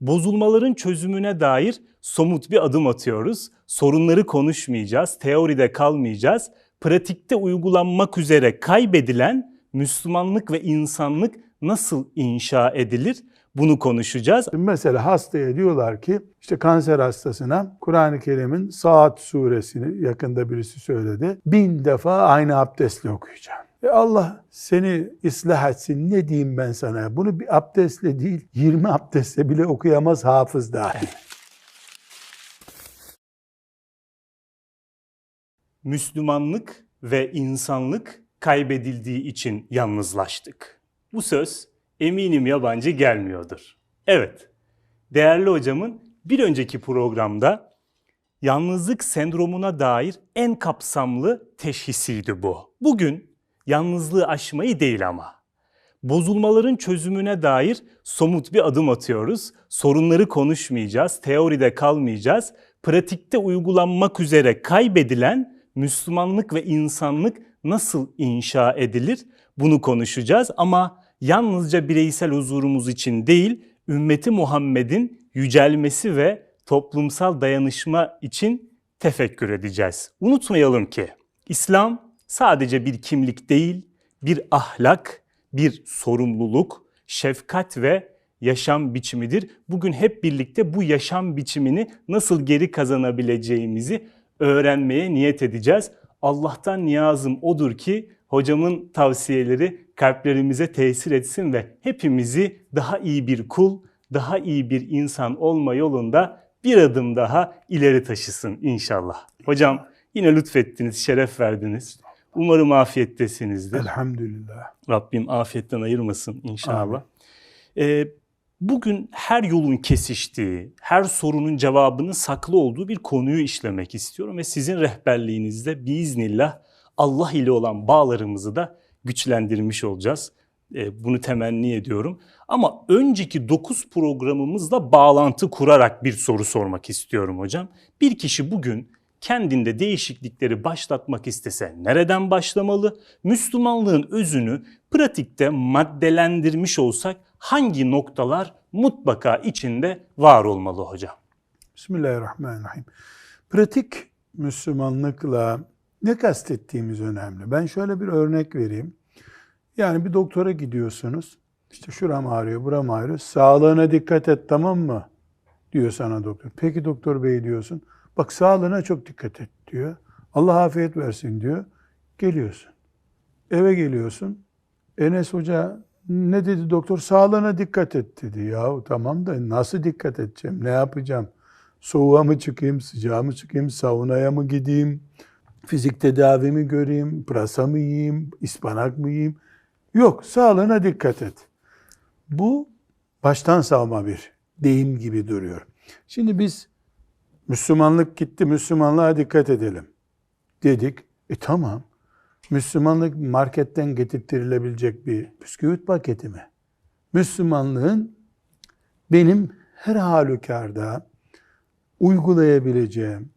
Bozulmaların çözümüne dair somut bir adım atıyoruz. Sorunları konuşmayacağız, teoride kalmayacağız. Pratikte uygulanmak üzere kaybedilen Müslümanlık ve insanlık nasıl inşa edilir? Bunu konuşacağız. Mesela hastaya diyorlar ki işte kanser hastasına Kur'an-ı Kerim'in Saat suresini yakında birisi söyledi. Bin defa aynı abdestle okuyacağım. E Allah seni ıslah etsin ne diyeyim ben sana? Bunu bir abdestle değil 20 abdestle bile okuyamaz hafız dahi. Müslümanlık ve insanlık kaybedildiği için yalnızlaştık. Bu söz eminim yabancı gelmiyordur. Evet, değerli hocamın bir önceki programda yalnızlık sendromuna dair en kapsamlı teşhisiydi bu. Bugün yalnızlığı aşmayı değil ama bozulmaların çözümüne dair somut bir adım atıyoruz. Sorunları konuşmayacağız, teoride kalmayacağız. Pratikte uygulanmak üzere kaybedilen Müslümanlık ve insanlık nasıl inşa edilir? Bunu konuşacağız ama yalnızca bireysel huzurumuz için değil, ümmeti Muhammed'in yücelmesi ve toplumsal dayanışma için tefekkür edeceğiz. Unutmayalım ki İslam sadece bir kimlik değil, bir ahlak, bir sorumluluk, şefkat ve yaşam biçimidir. Bugün hep birlikte bu yaşam biçimini nasıl geri kazanabileceğimizi öğrenmeye niyet edeceğiz. Allah'tan niyazım odur ki hocamın tavsiyeleri kalplerimize tesir etsin ve hepimizi daha iyi bir kul, daha iyi bir insan olma yolunda bir adım daha ileri taşısın inşallah. Hocam yine lütfettiniz, şeref verdiniz. Umarım afiyettesinizdir. Elhamdülillah. Rabbim afiyetten ayırmasın inşallah. Ee, bugün her yolun kesiştiği, her sorunun cevabının saklı olduğu bir konuyu işlemek istiyorum ve sizin rehberliğinizde biiznillah Allah ile olan bağlarımızı da güçlendirmiş olacağız. Ee, bunu temenni ediyorum. Ama önceki 9 programımızla bağlantı kurarak bir soru sormak istiyorum hocam. Bir kişi bugün kendinde değişiklikleri başlatmak istese nereden başlamalı? Müslümanlığın özünü pratikte maddelendirmiş olsak hangi noktalar mutlaka içinde var olmalı hocam? Bismillahirrahmanirrahim. Pratik Müslümanlıkla ne kastettiğimiz önemli. Ben şöyle bir örnek vereyim. Yani bir doktora gidiyorsunuz. İşte şuram ağrıyor, buram ağrıyor. Sağlığına dikkat et tamam mı? Diyor sana doktor. Peki doktor bey diyorsun. Bak sağlığına çok dikkat et diyor. Allah afiyet versin diyor. Geliyorsun. Eve geliyorsun. Enes Hoca ne dedi doktor? Sağlığına dikkat et dedi. Ya tamam da nasıl dikkat edeceğim? Ne yapacağım? Soğuğa mı çıkayım, sıcağa mı çıkayım, saunaya mı gideyim? Fizik tedavimi göreyim, pırasa mı yiyeyim, ıspanak mı yiyeyim? Yok, sağlığına dikkat et. Bu baştan savma bir deyim gibi duruyor. Şimdi biz Müslümanlık gitti, Müslümanlığa dikkat edelim dedik. E tamam, Müslümanlık marketten getirtilebilecek bir bisküvit paketi mi? Müslümanlığın benim her halükarda uygulayabileceğim,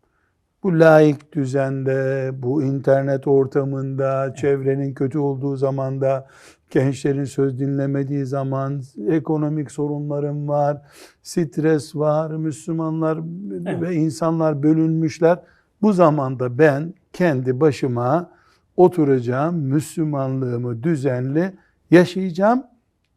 bu laik düzende, bu internet ortamında, çevrenin kötü olduğu zamanda, gençlerin söz dinlemediği zaman, ekonomik sorunlarım var, stres var, Müslümanlar Evet. ve insanlar bölünmüşler. Bu zamanda ben kendi başıma oturacağım, Müslümanlığımı düzenli yaşayacağım.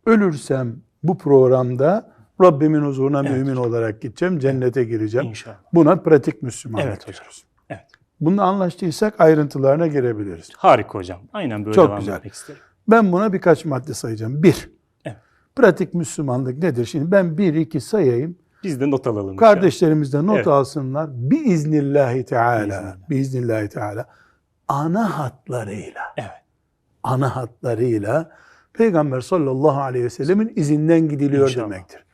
Ölürsem bu programda Rabbimin huzuruna Evet. mümin olarak gideceğim, cennete gireceğim. İnşallah. Buna pratik Müslümanlık Evet hocam. diyoruz. Evet. Bununla anlaştıysak ayrıntılarına girebiliriz. Harika hocam. Aynen böyle Çok devam güzel. etmek isterim. Ben buna birkaç madde sayacağım. Bir, Evet. pratik Müslümanlık nedir? Şimdi ben bir iki sayayım. Biz de not alalım. Kardeşlerimiz de not Evet. alsınlar. Biiznillahi Teala. Biiznillah. Biiznillahü Teala. Ana hatlarıyla. Evet. Ana hatlarıyla Peygamber sallallahu aleyhi ve sellemin izinden gidiliyor İnşallah. demektir.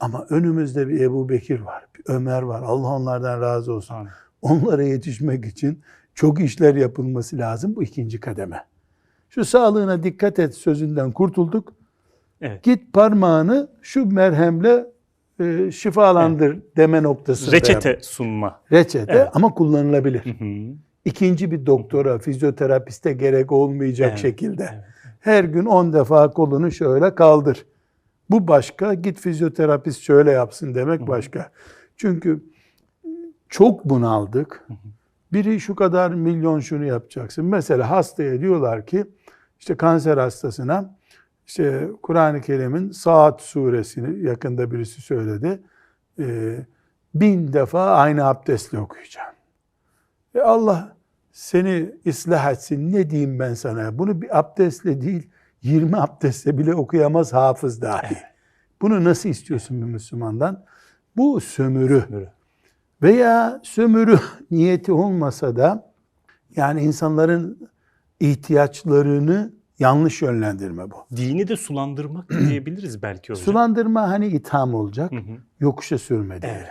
Ama önümüzde bir Ebu Bekir var, bir Ömer var. Allah onlardan razı olsun. Amin. Onlara yetişmek için çok işler yapılması lazım. Bu ikinci kademe. Şu sağlığına dikkat et sözünden kurtulduk. Evet. Git parmağını şu merhemle e, şifalandır deme noktasında. yap. Reçete sunma. Reçete Evet. ama kullanılabilir. Hı hı. İkinci bir doktora, fizyoterapiste gerek olmayacak Evet, şekilde. evet. Her gün 10 defa kolunu şöyle kaldır. Bu başka, git fizyoterapist şöyle yapsın demek başka. Çünkü çok bunaldık. Biri şu kadar milyon şunu yapacaksın. Mesela hastaya diyorlar ki işte kanser hastasına işte Kur'an-ı Kerim'in Saat suresini yakında birisi söyledi. Ee, bin defa aynı abdestle okuyacaksın. E Allah seni ıslah etsin. Ne diyeyim ben sana? Bunu bir abdestle değil, 20 abdestle bile okuyamaz hafız dahi. Bunu nasıl istiyorsun bir Müslümandan? Bu sömürü. Sömürü. Veya sömürü niyeti olmasa da yani insanların ihtiyaçlarını yanlış yönlendirme bu. Dini de sulandırmak diyebiliriz belki hocam. Sulandırma hani itham olacak. Hı hı. Yokuşa sürme diyelim.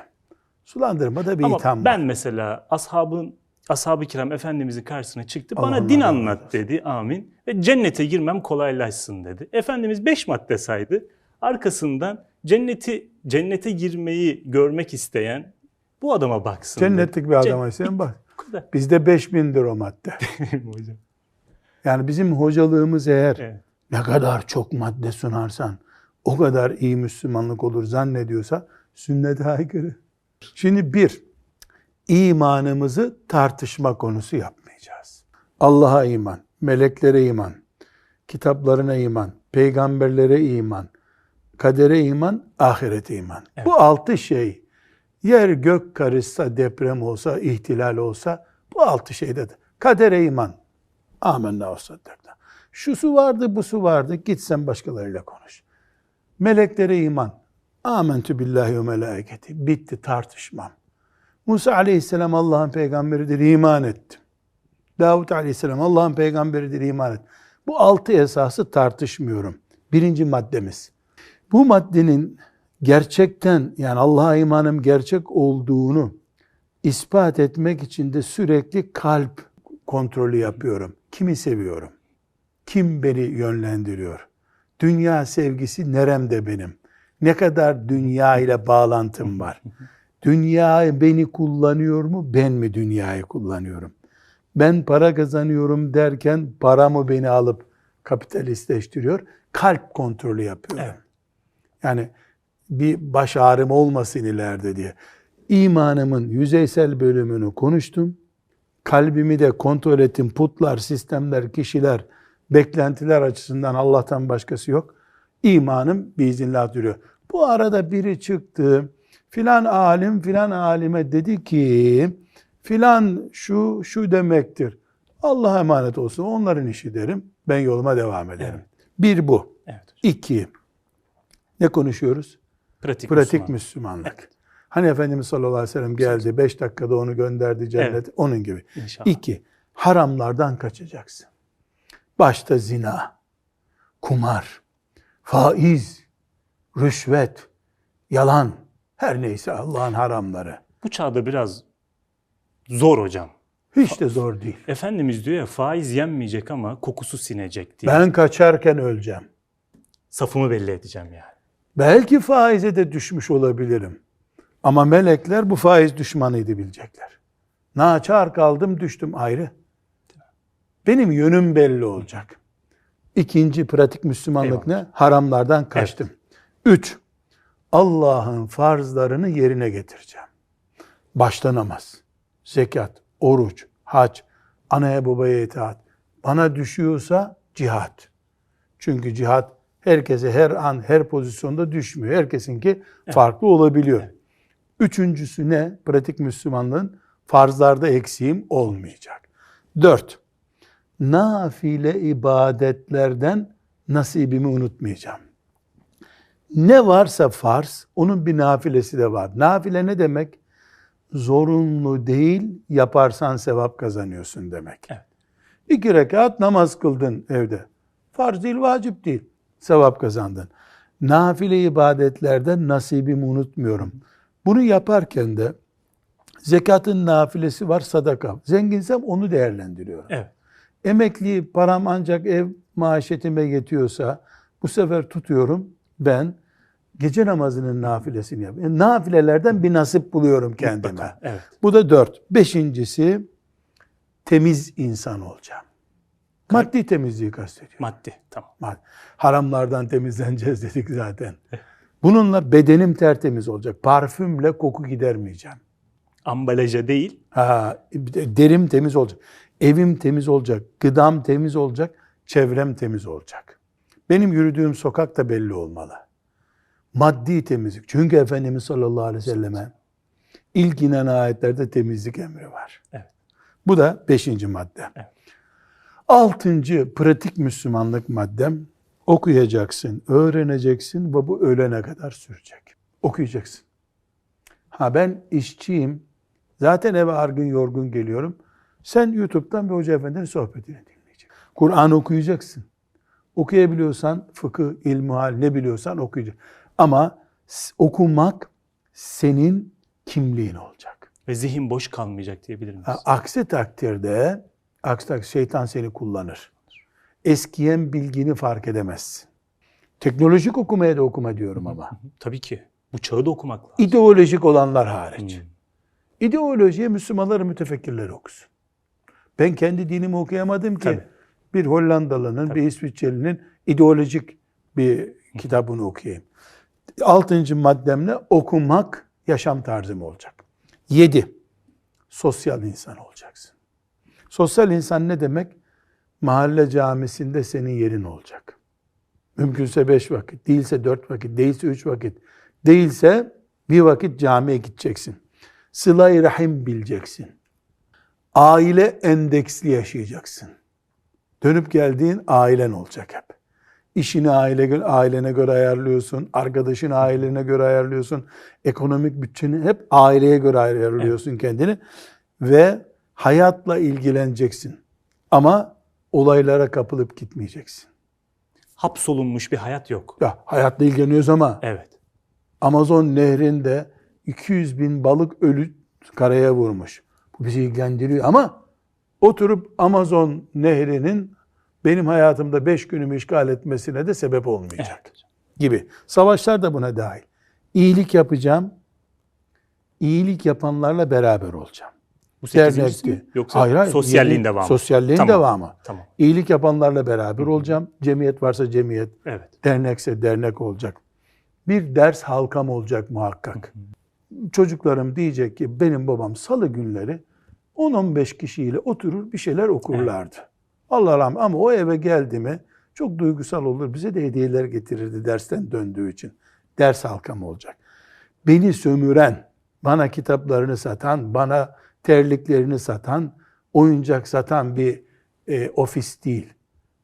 Sulandırma da bir Ama itham ben var. mesela ashabın ashab-ı kiram Efendimizin karşısına çıktı. Allah Bana Allah din razı anlat olsun. dedi. Amin. Ve cennete girmem kolaylaşsın dedi. Efendimiz beş madde saydı. Arkasından cenneti cennete girmeyi görmek isteyen bu adama baksın. dedi. Cennetlik bir adama isen bak. Bizde 5000'dir o madde. hocam. Yani bizim hocalığımız eğer Evet. ne kadar çok madde sunarsan o kadar iyi Müslümanlık olur zannediyorsa sünnete aykırı. Şimdi bir, imanımızı tartışma konusu yapmayacağız. Allah'a iman, meleklere iman, kitaplarına iman, peygamberlere iman, kadere iman, ahirete iman. Bu altı şey yer gök karışsa, deprem olsa, ihtilal olsa bu altı şeyde de. Kadere iman. Amenna derler. Şu su vardı, bu su vardı. Git sen başkalarıyla konuş. Meleklere iman. Amentü billahi ve melaiketi. Bitti tartışmam. Musa aleyhisselam Allah'ın peygamberidir iman ettim. Davut aleyhisselam Allah'ın peygamberidir iman et. Bu altı esası tartışmıyorum. Birinci maddemiz. Bu maddenin gerçekten yani Allah'a imanım gerçek olduğunu ispat etmek için de sürekli kalp kontrolü yapıyorum. Kimi seviyorum? Kim beni yönlendiriyor? Dünya sevgisi neremde benim? Ne kadar dünya ile bağlantım var? Dünya beni kullanıyor mu? Ben mi dünyayı kullanıyorum? Ben para kazanıyorum derken para mı beni alıp kapitalistleştiriyor? Kalp kontrolü yapıyorum. Evet. Yani bir baş ağrım olmasın ileride diye. İmanımın yüzeysel bölümünü konuştum. Kalbimi de kontrol ettim. Putlar, sistemler, kişiler, beklentiler açısından Allah'tan başkası yok. İmanım biiznillah duruyor. Bu arada biri çıktı. Filan alim filan alime dedi ki filan şu şu demektir. Allah'a emanet olsun. Onların işi derim. Ben yoluma devam ederim. Evet. Bir bu. Evet. İki. Ne konuşuyoruz? Pratik, Pratik Müslüman. Müslümanlık. Evet. Hani Efendimiz sallallahu aleyhi ve sellem geldi, beş dakikada onu gönderdi cennet, Evet. onun gibi. İnşallah. İki, haramlardan kaçacaksın. Başta zina, kumar, faiz, rüşvet, yalan, her neyse Allah'ın haramları. Bu çağda biraz zor hocam. Hiç de zor değil. Efendimiz diyor ya faiz yenmeyecek ama kokusu sinecek diye. Ben kaçarken öleceğim. Safımı belli edeceğim yani. Belki faize de düşmüş olabilirim. Ama melekler bu faiz düşmanıydı bilecekler. Naçar kaldım düştüm ayrı. Benim yönüm belli olacak. İkinci pratik Müslümanlık ne? Haramlardan kaçtım. Üç, Allah'ın farzlarını yerine getireceğim. Başta namaz, zekat, oruç, hac, anaya babaya itaat. Bana düşüyorsa cihat. Çünkü cihat herkese her an, her pozisyonda düşmüyor. Herkesinki farklı olabiliyor. Üçüncüsü ne? Pratik Müslümanlığın farzlarda eksiğim olmayacak. Dört, nafile ibadetlerden nasibimi unutmayacağım. Ne varsa farz, onun bir nafilesi de var. Nafile ne demek? Zorunlu değil, yaparsan sevap kazanıyorsun demek. Evet. İki rekat namaz kıldın evde. Farz değil, vacip değil. Sevap kazandın. Nafile ibadetlerden nasibimi unutmuyorum. Bunu yaparken de zekatın nafilesi var, sadaka. Zenginsem onu değerlendiriyorum. Evet. Emekli param ancak ev maaşetime yetiyorsa bu sefer tutuyorum ben gece namazının nafilesini yapıyorum. Yani nafilelerden bir nasip buluyorum kendime. Mutlaka, Evet. Bu da dört. Beşincisi temiz insan olacağım. Maddi temizliği kastediyor. Maddi. Tamam. Haramlardan temizleneceğiz dedik zaten. Bununla bedenim tertemiz olacak. Parfümle koku gidermeyeceğim. Ambalaja değil. Ha, derim temiz olacak. Evim temiz olacak. Gıdam temiz olacak. Çevrem temiz olacak. Benim yürüdüğüm sokak da belli olmalı. Maddi temizlik. Çünkü Efendimiz sallallahu aleyhi ve selleme ilk inen ayetlerde temizlik emri var. Evet. Bu da beşinci madde. Evet. Altıncı pratik Müslümanlık maddem okuyacaksın, öğreneceksin ve bu ölene kadar sürecek. Okuyacaksın. Ha ben işçiyim, zaten eve argın yorgun geliyorum. Sen YouTube'dan bir hoca efendinin sohbetini dinleyeceksin. Kur'an okuyacaksın. Okuyabiliyorsan fıkıh, ilmihal ne biliyorsan okuyacaksın. Ama okumak senin kimliğin olacak. Ve zihin boş kalmayacak diyebilir miyiz? Ha, aksi takdirde aksi takdirde şeytan seni kullanır. Eskiyen bilgini fark edemezsin. Teknolojik okumaya da okuma diyorum ama. Tabii ki. Bu çağı da okumak lazım. İdeolojik olanlar hariç. Hmm. İdeolojiye Müslümanları mütefekkirler okusun. Ben kendi dinimi okuyamadım ki. Tabii. Bir Hollandalı'nın, bir İsviçreli'nin ideolojik bir kitabını okuyayım. Altıncı maddemle okumak yaşam tarzım olacak. Yedi, sosyal insan olacaksın. Sosyal insan ne demek? Mahalle camisinde senin yerin olacak. Mümkünse beş vakit, değilse dört vakit, değilse üç vakit, değilse bir vakit camiye gideceksin. Sıla-i rahim bileceksin. Aile endeksli yaşayacaksın. Dönüp geldiğin ailen olacak hep. İşini aile, ailene göre ayarlıyorsun, arkadaşın ailene göre ayarlıyorsun, ekonomik bütçeni hep aileye göre ayarlıyorsun kendini ve hayatla ilgileneceksin. Ama olaylara kapılıp gitmeyeceksin. Hapsolunmuş bir hayat yok. Ya hayatla ilgileniyoruz ama Evet. Amazon nehrinde 200 bin balık ölü karaya vurmuş. Bu bizi ilgilendiriyor ama oturup Amazon nehrinin benim hayatımda 5 günümü işgal etmesine de sebep olmayacak Evet. gibi. Savaşlar da buna dahil. İyilik yapacağım. İyilik yapanlarla beraber olacağım. Bu sekizincisi mi? Yoksa Hayır, hayır. sosyalliğin Yedi- devamı. Sosyalliğin Tamam. devamı. Tamam. İyilik yapanlarla beraber olacağım. Cemiyet varsa cemiyet, Evet. dernekse dernek olacak. Bir ders halkam olacak muhakkak. Çocuklarım diyecek ki benim babam salı günleri 10-15 kişiyle oturur bir şeyler okurlardı. Allah rahmet ama o eve geldi mi çok duygusal olur. Bize de hediyeler getirirdi dersten döndüğü için. Ders halkam olacak. Beni sömüren, bana kitaplarını satan, bana terliklerini satan, oyuncak satan bir e, ofis değil.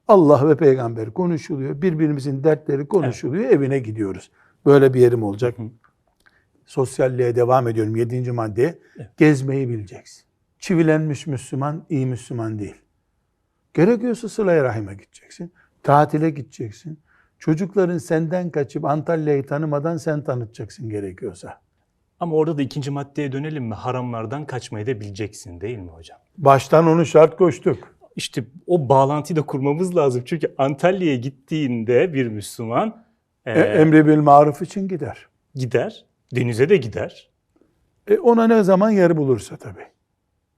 Allah ve peygamber konuşuluyor. Birbirimizin dertleri konuşuluyor. Evine gidiyoruz. Böyle bir yerim olacak. Sosyalliğe devam ediyorum. Yedinci maddeye. Gezmeyi bileceksin. Çivilenmiş Müslüman iyi Müslüman değil. Gerekiyorsa sıla rahime gideceksin. Tatile gideceksin. Çocukların senden kaçıp Antalya'yı tanımadan sen tanıtacaksın gerekiyorsa. Ama orada da ikinci maddeye dönelim mi? Haramlardan kaçmayı da bileceksin değil mi hocam? Baştan onu şart koştuk. İşte o bağlantıyı da kurmamız lazım. Çünkü Antalya'ya gittiğinde bir Müslüman e, E, emri bil maruf için gider. gider, denize de gider. E, ona ne zaman yer bulursa tabii.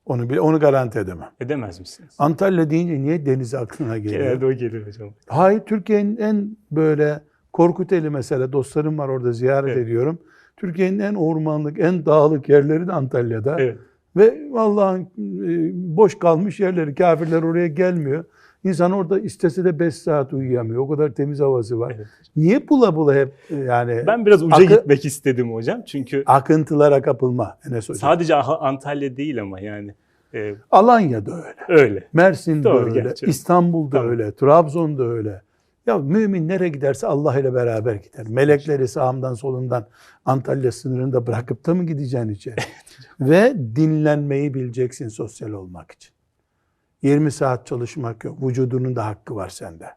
Onu bile onu garanti edemem. Edemez misiniz? Antalya deyince niye deniz aklına geliyor? Genelde o gelir hocam. Hayır Türkiye'nin en böyle Korkuteli mesela dostlarım var orada ziyaret Evet. ediyorum. Türkiye'nin en ormanlık, en dağlık yerleri de Antalya'da. Evet. Ve Allah'ın e, boş kalmış yerleri, kafirler oraya gelmiyor. İnsan orada istese de 5 saat uyuyamıyor. O kadar temiz havası var. Evet. Niye bula bula hep e, yani Ben biraz uca Akı- gitmek istedim hocam. Çünkü akıntılara kapılma Enes Hocam. sadece Antalya değil ama yani e, Alanya'da öyle. öyle. Mersin'de Doğru, öyle, gerçi. İstanbul'da Tamam. öyle, Trabzon'da öyle. Ya mümin nereye giderse Allah ile beraber gider. Melekleri sağımdan solundan Antalya sınırında bırakıp da mı gideceksin içeri? Ve dinlenmeyi bileceksin sosyal olmak için. 20 saat çalışmak yok. Vücudunun da hakkı var sende.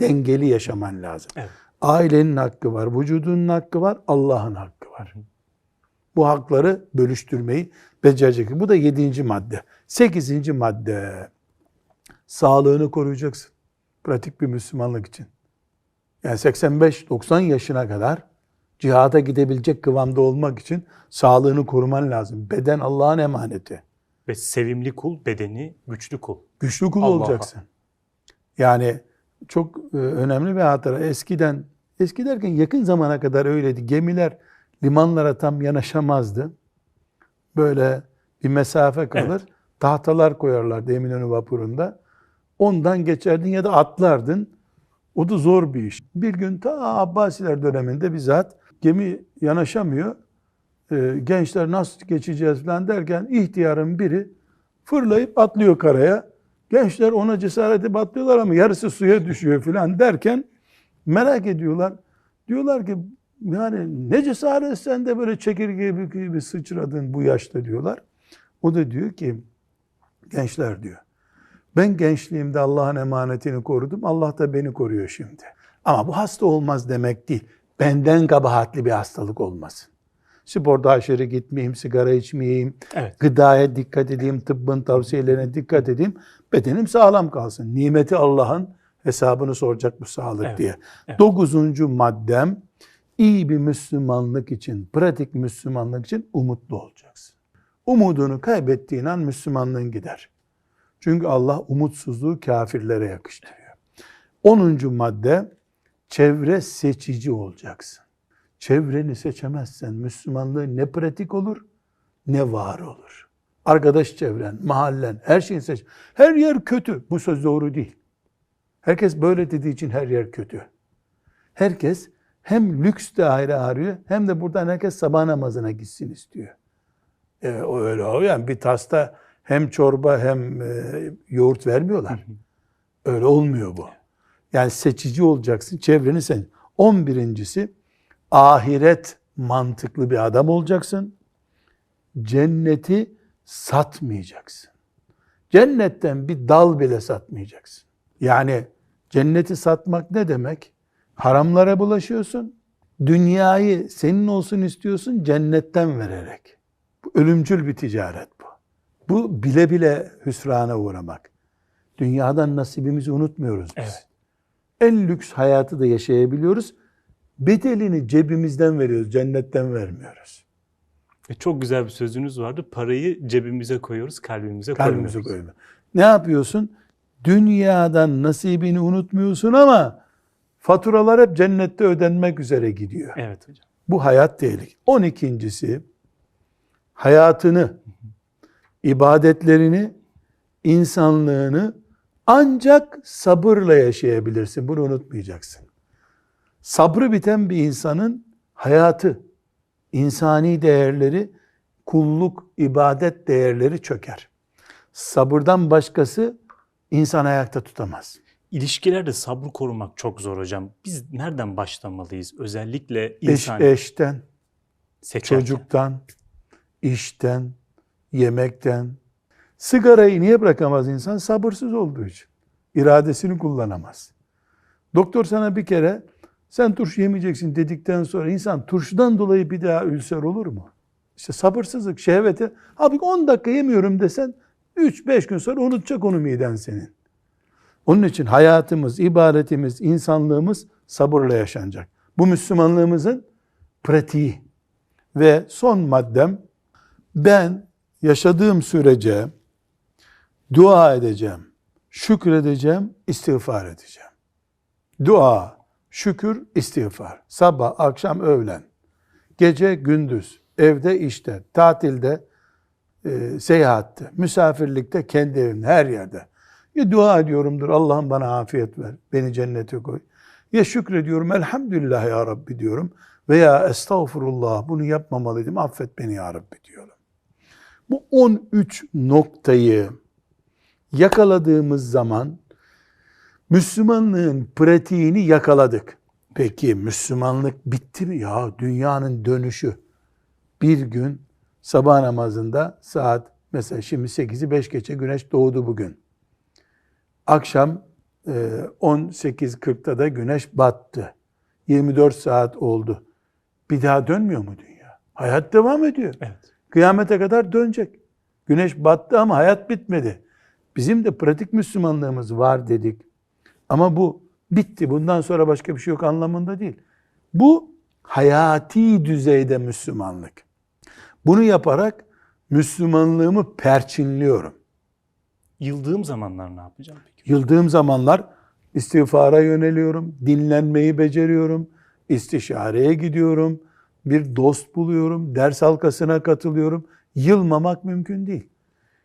Dengeli yaşaman lazım. Evet. Ailenin hakkı var, vücudunun hakkı var, Allah'ın hakkı var. Bu hakları bölüştürmeyi becerecek. Bu da yedinci madde. Sekizinci madde. Sağlığını koruyacaksın. Pratik bir Müslümanlık için. Yani 85-90 yaşına kadar cihada gidebilecek kıvamda olmak için sağlığını koruman lazım. Beden Allah'ın emaneti. Ve sevimli kul, bedeni güçlü kul. Güçlü kul olacaksın. Yani çok e, önemli bir hatıra. Eskiden, eski derken yakın zamana kadar öyleydi. Gemiler limanlara tam yanaşamazdı. Böyle bir mesafe kalır. Tahtalar koyarlardı Eminönü vapurunda. Ondan geçerdin ya da atlardın. O da zor bir iş. Bir gün ta Abbasiler döneminde bizzat gemi yanaşamıyor. Ee, gençler nasıl geçeceğiz falan derken ihtiyarın biri fırlayıp atlıyor karaya. Gençler ona cesaret edip atlıyorlar ama yarısı suya düşüyor falan derken merak ediyorlar. Diyorlar ki yani ne cesaret sen de böyle çekirge gibi, sıçradın bu yaşta diyorlar. O da diyor ki gençler diyor. Ben gençliğimde Allah'ın emanetini korudum. Allah da beni koruyor şimdi. Ama bu hasta olmaz demek değil. Benden kabahatli bir hastalık olmasın. Sporda aşırı gitmeyeyim, sigara içmeyeyim, Evet. gıdaya dikkat edeyim, tıbbın tavsiyelerine dikkat edeyim. Bedenim sağlam kalsın. Nimeti Allah'ın hesabını soracak bu sağlık Evet, diye. evet. Dokuzuncu maddem iyi bir Müslümanlık için, pratik Müslümanlık için umutlu olacaksın. Umudunu kaybettiğin an Müslümanlığın gider. Çünkü Allah umutsuzluğu kafirlere yakıştırıyor. Onuncu madde çevre seçici olacaksın. Çevreni seçemezsen Müslümanlığı ne pratik olur ne var olur. Arkadaş çevren, mahallen, her şeyi seç. Her yer kötü. Bu söz doğru değil. Herkes böyle dediği için her yer kötü. Herkes hem lüks daire arıyor hem de buradan herkes sabah namazına gitsin istiyor. E, o öyle o yani bir tasta hem çorba hem e, yoğurt vermiyorlar. Öyle olmuyor bu. Yani seçici olacaksın, çevreni sen. On birincisi ahiret mantıklı bir adam olacaksın. Cenneti satmayacaksın. Cennetten bir dal bile satmayacaksın. Yani cenneti satmak ne demek? Haramlara bulaşıyorsun. Dünyayı senin olsun istiyorsun cennetten vererek. Bu ölümcül bir ticaret bu. Bile bile hüsrana uğramak. Dünyadan nasibimizi unutmuyoruz biz. Evet. En lüks hayatı da yaşayabiliyoruz. Bedelini cebimizden veriyoruz, cennetten vermiyoruz. Ve çok güzel bir sözünüz vardı. Parayı cebimize koyuyoruz, kalbimize, Kalbimizi koymuyoruz. koyma. Ne yapıyorsun? Dünyadan nasibini unutmuyorsun ama faturalar hep cennette ödenmek üzere gidiyor. Evet hocam. Bu hayat tehlikeli. On ikincisi hayatını, ibadetlerini, insanlığını ancak sabırla yaşayabilirsin. Bunu unutmayacaksın. Sabrı biten bir insanın hayatı, insani değerleri, kulluk, ibadet değerleri çöker. Sabırdan başkası insan ayakta tutamaz. İlişkilerde sabrı korumak çok zor hocam. Biz nereden başlamalıyız? Özellikle Eş, insan eşten, seçerken. çocuktan, işten, yemekten. Sigarayı niye bırakamaz insan? Sabırsız olduğu için. İradesini kullanamaz. Doktor sana bir kere sen turşu yemeyeceksin dedikten sonra insan turşudan dolayı bir daha ülser olur mu? İşte sabırsızlık, şehveti. Halbuki 10 dakika yemiyorum desen 3-5 gün sonra unutacak onu miden senin. Onun için hayatımız, ibadetimiz, insanlığımız sabırla yaşanacak. Bu Müslümanlığımızın pratiği. Ve son maddem ben yaşadığım sürece dua edeceğim, şükredeceğim, istiğfar edeceğim. Dua, şükür, istiğfar. Sabah, akşam, öğlen. Gece, gündüz. Evde, işte, tatilde, e, seyahatte, misafirlikte, kendi evimde, her yerde. Ya dua ediyorumdur, Allah'ım bana afiyet ver, beni cennete koy. Ya şükrediyorum, elhamdülillah ya Rabbi diyorum. Veya estağfurullah, bunu yapmamalıydım, affet beni ya Rabbi diyorum. Bu 13 noktayı yakaladığımız zaman Müslümanlığın pratiğini yakaladık. Peki Müslümanlık bitti mi? Ya dünyanın dönüşü. Bir gün sabah namazında saat mesela şimdi 8'i 5 geçe güneş doğdu bugün. Akşam e, 18.40'da da güneş battı. 24 saat oldu. Bir daha dönmüyor mu dünya? Hayat devam ediyor. Evet. Kıyamete kadar dönecek. Güneş battı ama hayat bitmedi. Bizim de pratik Müslümanlığımız var dedik. Ama bu bitti. Bundan sonra başka bir şey yok anlamında değil. Bu hayati düzeyde Müslümanlık. Bunu yaparak Müslümanlığımı perçinliyorum. Yıldığım zamanlar ne yapacağım peki? Yıldığım zamanlar İstiğfara yöneliyorum, dinlenmeyi beceriyorum, istişareye gidiyorum, bir dost buluyorum, ders halkasına katılıyorum. Yılmamak mümkün değil.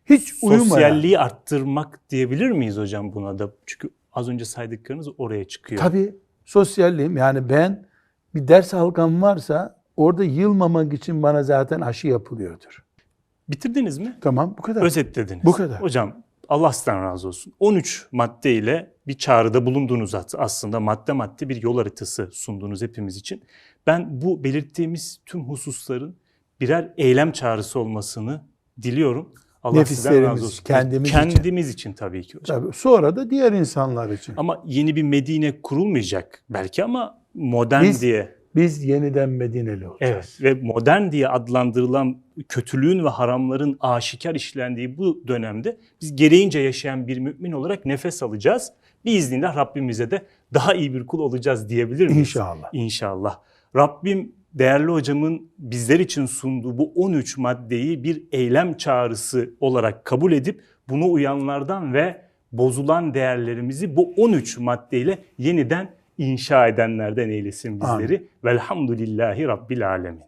Hiç uyumayan. Sosyalliği arttırmak diyebilir miyiz hocam buna da? Çünkü az önce saydıklarınız oraya çıkıyor. Tabii sosyalliğim yani ben bir ders halkam varsa orada yılmamak için bana zaten aşı yapılıyordur. Bitirdiniz mi? Tamam bu kadar. Özetlediniz. Bu kadar. Hocam Allah sizden razı olsun. 13 madde ile bir çağrıda bulundunuz aslında madde madde bir yol haritası sundunuz hepimiz için. Ben bu belirttiğimiz tüm hususların birer eylem çağrısı olmasını diliyorum. Allah sizden razı olsun. kendimiz için. kendimiz için. tabii ki hocam. Tabii. Sonra da diğer insanlar için. Ama yeni bir Medine kurulmayacak belki ama modern Biz- diye Biz yeniden Medineli olacağız. Evet ve modern diye adlandırılan kötülüğün ve haramların aşikar işlendiği bu dönemde biz gereğince yaşayan bir mümin olarak nefes alacağız. Biiznillah Rabbimize de daha iyi bir kul olacağız diyebilir miyiz? İnşallah. İnşallah. Rabbim değerli hocamın bizler için sunduğu bu 13 maddeyi bir eylem çağrısı olarak kabul edip buna uyanlardan ve bozulan değerlerimizi bu 13 maddeyle yeniden inşa edenlerden eylesin bizleri. Velhamdülillahi Rabbil Alemin.